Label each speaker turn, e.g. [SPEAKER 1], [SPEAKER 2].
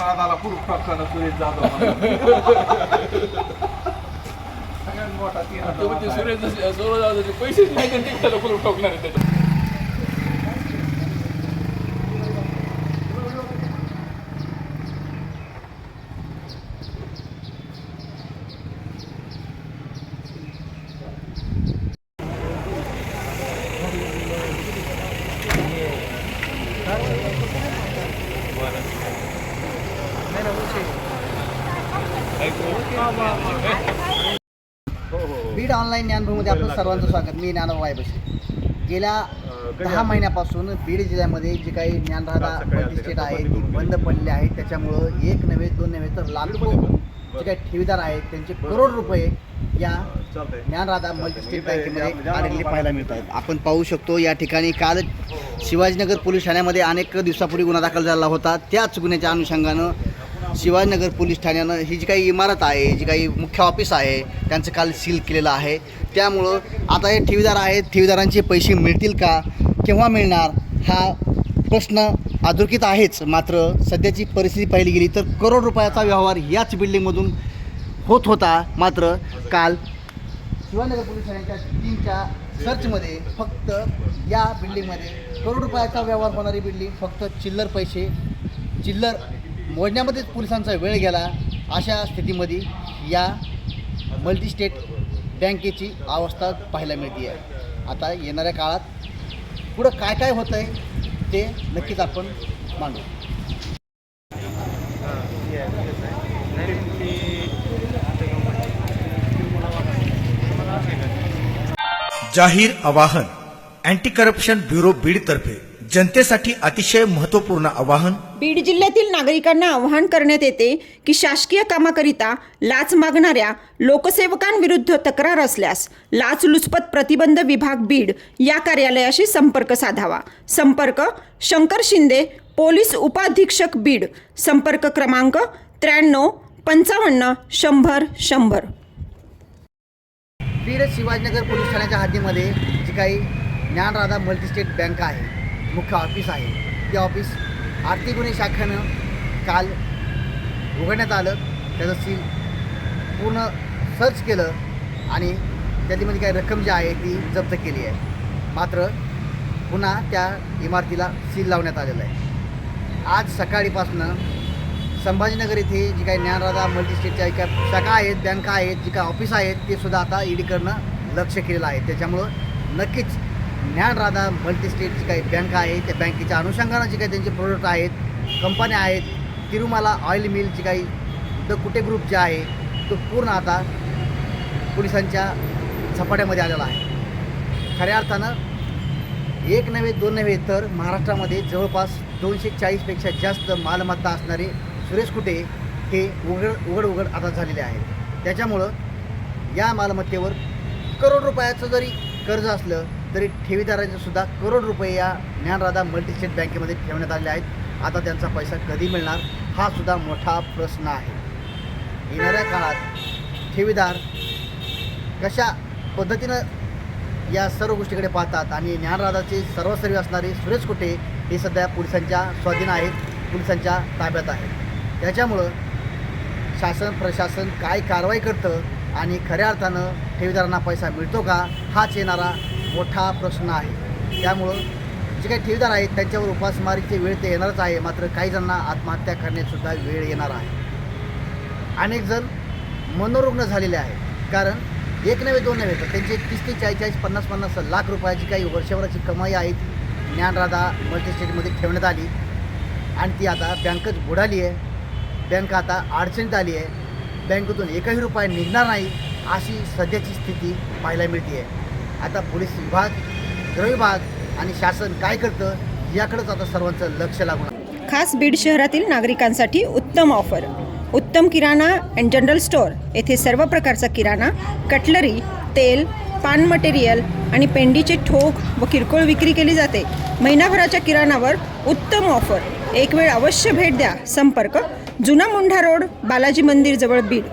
[SPEAKER 1] ज्ञानराजाला कुरूप टाकताना सुरेश जाधव म्हणून. सगळ्यात मोठा
[SPEAKER 2] ते म्हणजे सुरेश जोरदार पैसे नाही त्यांनी त्याला करून ठोकणार आहे
[SPEAKER 3] बीड ऑनलाईन ज्ञानभूमीमध्ये आपलं सर्वांचं स्वागत. मी ज्ञानभाऊ वायबशी गेल्या दहा महिन्यापासून बीड जिल्ह्यामध्ये जी काही ज्ञानराधा मल्टीस्टेट आहे ती बंद पडली आहे त्याच्यामुळं एक नव्हे दोन नव्हे तर लाखो जे काही ठेवीदार आहेत त्यांचे करोड रुपये या ज्ञानराधा मल्टीस्टेट बँकेमध्ये आलेले पाहायला मिळत आहेत आपण पाहू शकतो या ठिकाणी काल शिवाजीनगर पोलीस ठाण्यामध्ये अनेक दिवसापूर्वी गुन्हा दाखल झाला होता. त्याच गुन्ह्याच्या अनुषंगानं शिवाजीनगर पोलीस ठाण्यानं ही जी काही इमारत आहे जी काही मुख्य ऑफिस आहे त्यांचं काल सील केलेलं आहे. त्यामुळं आता हे ठेवीदार आहेत ठेवीदारांचे पैसे मिळतील का केव्हा मिळणार हा प्रश्न अधोरेखित आहेच. मात्र सध्याची परिस्थिती पाहिली गेली तर करोड रुपयाचा व्यवहार याच बिल्डिंगमधून होत होता. मात्र काल शिवाजीनगर पोलीस ठाण्याच्या टीमच्या सर्चमध्ये फक्त या बिल्डिंगमध्ये करोड रुपयाचा व्यवहार होणारी बिल्डिंग फक्त चिल्लर पैसे चिल्लर मोजण्यामध्येच पोलिसांचा वेळ गेला. अशा स्थितीमध्ये या मल्टीस्टेट बँकेची अवस्था पाहायला मिळते आहे आता येणाऱ्या काळात पुढं काय काय होतं आहे ते नक्कीच आपण मांडू.
[SPEAKER 4] जाहीर आवाहन अँटी करप्शन ब्युरो बीडतर्फे. जनतेसाठी अतिशय महत्त्वपूर्ण आवाहन.
[SPEAKER 5] बीड जिल्ह्यातील नागरिकांना आवाहन करण्यात येते की शासकीय कामाकरिता लाच मागणाऱ्या लोकसेवकांविरुद्ध तक्रार असल्यास लाचलुचपत प्रतिबंध विभाग बीड या कार्यालयाशी संपर्क साधावा. संपर्क शंकर शिंदे पोलीस उपाधीक्षक बीड. संपर्क क्रमांक त्र्याण्णव पंचावन्न शंभर शंभर.
[SPEAKER 3] बीड शिवाजीनगर पोलीस ठाण्याच्या हद्दीमध्ये जी काही ज्ञानराधा मल्टीस्टेट बँक आहे मुख्य ऑफिस आहे. ते ऑफिस आर्थिक गुन्हे शाखेनं काल उघडण्यात आलं. त्याचं सील पूर्ण सर्च केलं आणि त्याच्यामध्ये काही रक्कम जी आहे ती जप्त केली आहे. मात्र पुन्हा त्या इमारतीला सील लावण्यात आलेलं आहे. आज सकाळीपासनं संभाजीनगर येथे जी काही ज्ञानराधा मल्टीस्टेटच्या एका शाखा आहेत बँका आहेत जी काही ऑफिस आहेत ते सुद्धा आता ईडीकडनं लक्ष केलेलं आहे. त्याच्यामुळं नक्कीच ज्ञानराधा मल्टी स्टेटची काही बँक आहे त्या बँकेच्या अनुषंगानं जे काही त्यांचे प्रोडक्ट आहेत कंपन्या आहेत तिरुमाला ऑइल मिलची काही द कुटे ग्रुप जे आहे तो पूर्ण आता पोलिसांच्या झपाट्यामध्ये आलेला आहे. खऱ्या अर्थानं एक नव्हे दोन नव्हे तर महाराष्ट्रामध्ये जवळपास दोनशे चाळीसपेक्षा जास्त मालमत्ता असणारे सुरेश कुटे हे उघड उघड उघड आता झालेले आहेत. त्याच्यामुळं या मालमत्तेवर करोड रुपयाचं जरी कर्ज असलं तरी ठेवीदारांचे सुद्धा करोड रुपये या ज्ञानराधा मल्टीस्टेट बँकेमध्ये ठेवण्यात आले आहेत. आता त्यांचा पैसा कधी मिळणार हा सुद्धा मोठा प्रश्न आहे. येणाऱ्या काळात ठेवीदार कशा पद्धतीनं या सर्व गोष्टीकडे पाहतात आणि ज्ञानराधाचे सर्वसर्वी असणारे सुरेश कुटे हे सध्या पोलिसांच्या स्वाधीन आहेत पोलिसांच्या ताब्यात आहेत. त्याच्यामुळं शासन प्रशासन काय कारवाई करतं आणि खऱ्या अर्थानं ठेवीदारांना पैसा मिळतो का हाच येणारा मोठा प्रश्न आहे. त्यामुळं जे काही ठेवीदार आहेत त्यांच्यावर उपासमारीची वेळ ते येणारच आहे. मात्र काही जणांना आत्महत्या करण्यासुद्धा वेळ येणार आहे. अनेक जण मनोरुग्ण झालेले आहेत. कारण एक नव्हे दोन नव्हे तर त्यांचे तीस ते चाळीस चाळीस पन्नास पन्नास लाख रुपयाची काही वर्षभराची कमाई आहे ती ज्ञानराधा मल्टीस्टेटमध्ये ठेवण्यात आली. आणि ती आता बँकच बुडाली आहे. बँक आता अडचणीत आली आहे. बँकेतून एकही रुपया निघणार नाही अशी सध्याची स्थिती पाहायला मिळते आहे आता पोलीस विभाग गृह विभाग आणि शासन काय करतं याकडेच आता सर्वांचं लक्ष लागून
[SPEAKER 5] खास बीड शहरातील नागरिकांसाठी उत्तम ऑफर. उत्तम किराणा अँड जनरल स्टोअर येथे सर्व प्रकारचा किराणा कटलरी तेल पान मटेरियल आणि पेंडीचे ठोक व किरकोळ विक्री केली जाते. महिनाभराच्या किराणावर उत्तम ऑफर. एक वेळ अवश्य भेट द्या. संपर्क जुना मुंढा रोड बालाजी मंदिर जवळ बीड.